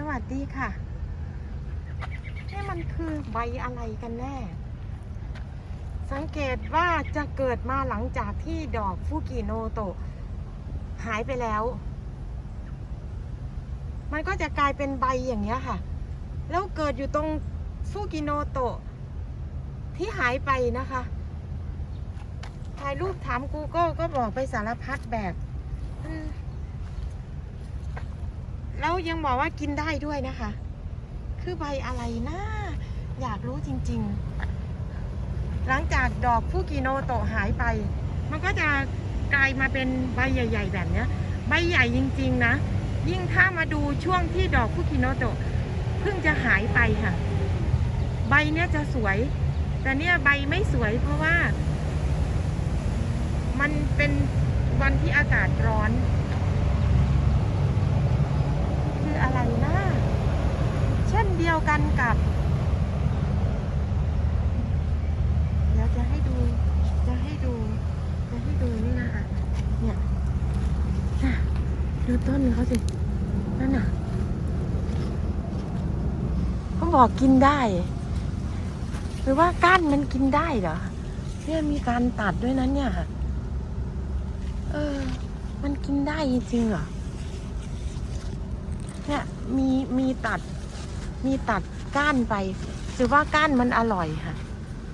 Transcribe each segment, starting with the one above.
สวัสดีค่ะนี่มันคือใบอะไรกันแน่ สังเกตว่าจะเกิดมาหลังจากที่ดอกฟูกิโนโตะหายไปแล้ว มันก็จะกลายเป็นใบอย่างเงี้ยค่ะ แล้วเกิดอยู่ตรงฟูกิโนโตะที่หายไปนะคะถ่ายรูปถาม Google ก็บอกไปสารพัดแบบ แล้วยังบอกว่ากินได้ด้วยนะคะ คือใบอะไรนะอยากรู้จริง ๆ หลังจากดอกฟูกิโนโตหายไป มันก็จะกลายมาเป็นใบใหญ่ ๆ แบบเนี้ย ใบใหญ่จริง ๆ นะ ยิ่งถ้ามาดูช่วงที่ดอกฟูกิโนโตเพิ่งจะหายไปค่ะ ใบเนี้ยจะสวย แต่เนี่ยใบไม่สวยเพราะว่า มันเป็นวันที่อากาศร้อน คืออะไรนะ เช่นเดียว กันกับ เดี๋ยวจะให้ดู จะให้ดู จะให้ดูนี่นะคะเนี่ยน่ะดูต้นเขาสิ นั่นน่ะเขาบอกกินได้ หรือว่าก้านมันกินได้เหรอ เนี่ยมีการตัดด้วยนั้นเนี่ย เออ มันกินได้จริงเหรอ เนี่ยมีมีตัด มีตัดก้านไปหรือว่าก้านมันอร่อยค่ะ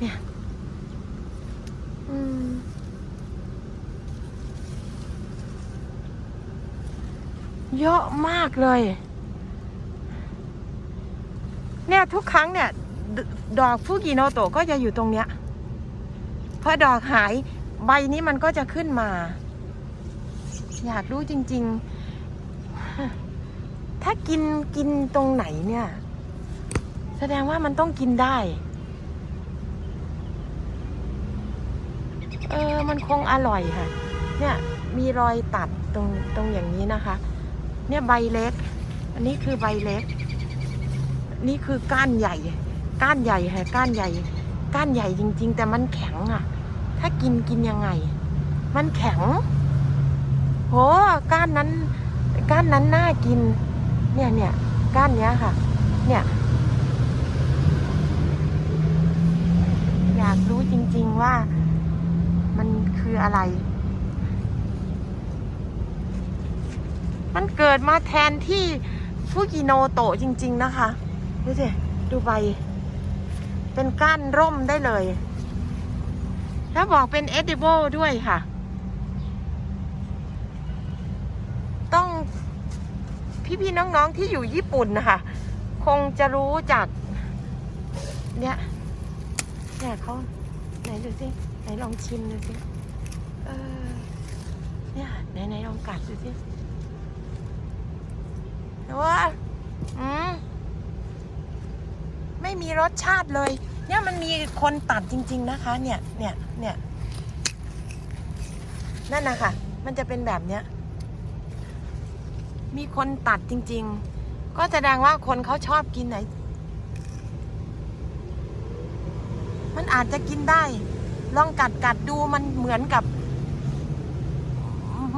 เนี่ยเยอะมากเลย เนี่ยทุกครั้งเนี่ย ดอกฟูกิโนโตก็จะอยู่ตรงเนี้ยพอดอกหายใบนี้มันก็จะขึ้นมา อยากรู้จริง ๆ ถ้ากินกินตรงไหนเนี่ย แสดงว่ามันต้องกินได้ เออ มันคงอร่อยค่ะ เนี่ย มีรอยตัดตรงตรงอย่างนี้นะคะ เนี่ยใบเล็ก อันนี้คือใบเล็ก นี่คือก้านใหญ่ ก้านใหญ่ค่ะ ก้านใหญ่ ก้านใหญ่จริง ๆ แต่มันแข็งอะ ถ้ากินกินยังไง มันแข็ง โห ก้านนั้น ก้านนั้นน่ากิน เนี่ยเนี่ยก้านเนี้ยค่ะ เนี่ย อยาก จริง ๆ ว่ามันคืออะไร มันเกิดมาแทนที่ฟูกิโนโตะจริง ๆ นะคะ ดูสิดูใบ เป็นก้านร่มได้เลย แล้วบอกเป็น edible ด้วยค่ะ ต้องพี่ ๆ น้อง ๆ ที่อยู่ญี่ปุ่นนะคะ คงจะรู้จาก เนี่ย เนี่ยเขา ไหนดูสิไหนลองชิมดูสิเออเนี่ยไหนไหนลองกัดดูสิว่าอืมไม่มีรสชาติเลย เนี่ยมันมีคนตัดจริง ๆนะคะ เนี่ยเนี่ยเนี่ยนั่นนะคะมันจะเป็นแบบเนี้ย มีคนตัดจริง ๆ ก็แสดงว่าคนเขาชอบกินไหน มันอาจจะกินได้ ลองกัดกัดดูมันเหมือนกับ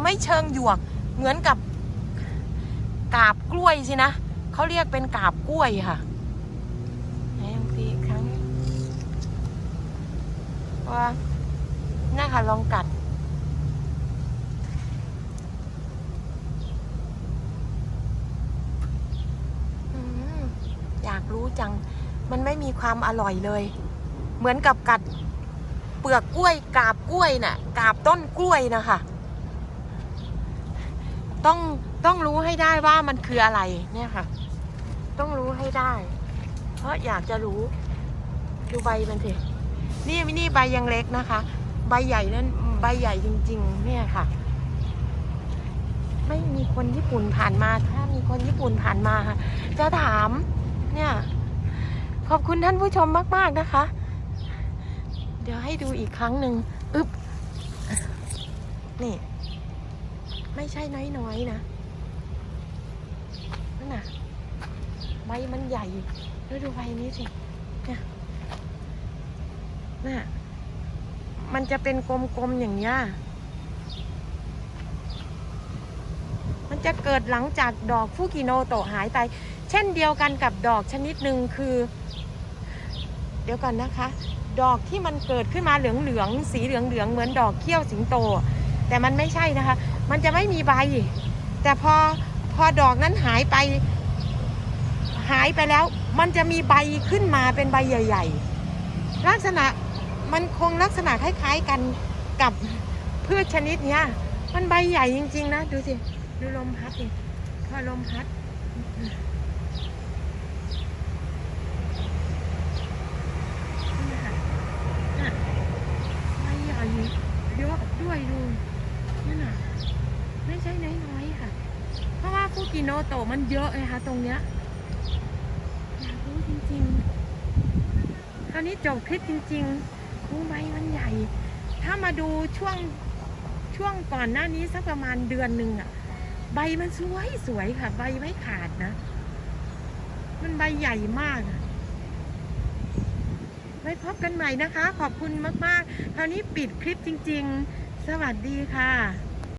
ไม่เชิงหยวก เหมือนกับกาบกล้วยสินะเขาเรียกเป็นกาบกล้วยค่ะไหนลองตีครั้งว่าน่าค่ะลองกัด อยากรู้จัง มันไม่มีความอร่อยเลย เหมือนกับกัดเปลือกกล้วยกาบกล้วยน่ะกาบต้นกล้วยนะคะ ต้องต้องรู้ให้ได้ว่ามันคืออะไรเนี่ยค่ะ ต้องรู้ให้ได้ เพราะอยากจะรู้ดูใบมันสินี่นี่ใบยังเล็กนะคะ ใบใหญ่นั้นใบใหญ่จริง ๆ เนี่ยค่ะ ไม่มีคนญี่ปุ่นผ่านมา ถ้ามีคนญี่ปุ่นผ่านมาค่ะจะถาม เนี่ย ขอบคุณท่านผู้ชมมาก ๆ นะคะ เดี๋ยวให้ดูอีกครั้งหนึ่งอึ๊บ นี่ ไม่ใช่น้อยๆนะนั่นน่ะ ใบมันใหญ่แล้วดูใบนี้สิเนี่ยน่ะมันจะเป็นกลมๆอย่างเงี้ยมันจะเกิดหลังจากดอกฟูกิโนโตหายไป เช่นเดียวกันกับดอกชนิดหนึ่งคือ เดี๋ยวก่อนนะคะ ดอกที่มันเกิดขึ้นมาเหลืองๆสีเหลืองๆเหมือนดอกเขี้ยวสิงโต แต่มันไม่ใช่นะคะ มันจะไม่มีใบ แต่พอพอดอกนั้นหายไป หายไปแล้ว มันจะมีใบขึ้นมาเป็นใบใหญ่ ๆ ลักษณะมันคงลักษณะคล้ายๆกันกับพืชชนิดเนี้ย มันใบใหญ่จริง ๆ นะ ดูสิ ดูลมพัดดิพอลมพัด นี่ค่ะน่ะใบใหญ่เย อยดูนั่นน่ะไม่ใช่น้อยๆค่ะ เพราะว่าฟูกิโนโตมันเยอะไงคะตรงเนี้ยอยากรู้จริงๆคราวนี้จบคลิปจริงๆคูใบมันใหญ่ ถ้ามาดูช่วงช่วงก่อนหน้านี้สักประมาณเดือนหนึ่งอะใบมันสวยสวยๆค่ะ ใบไม่ขาดนะ มันใบใหญ่มากอะไว้พบกันใหม่นะคะ ขอบคุณมากๆ คราวนี้ปิดคลิปจริง ๆ สวัสดีค่ะ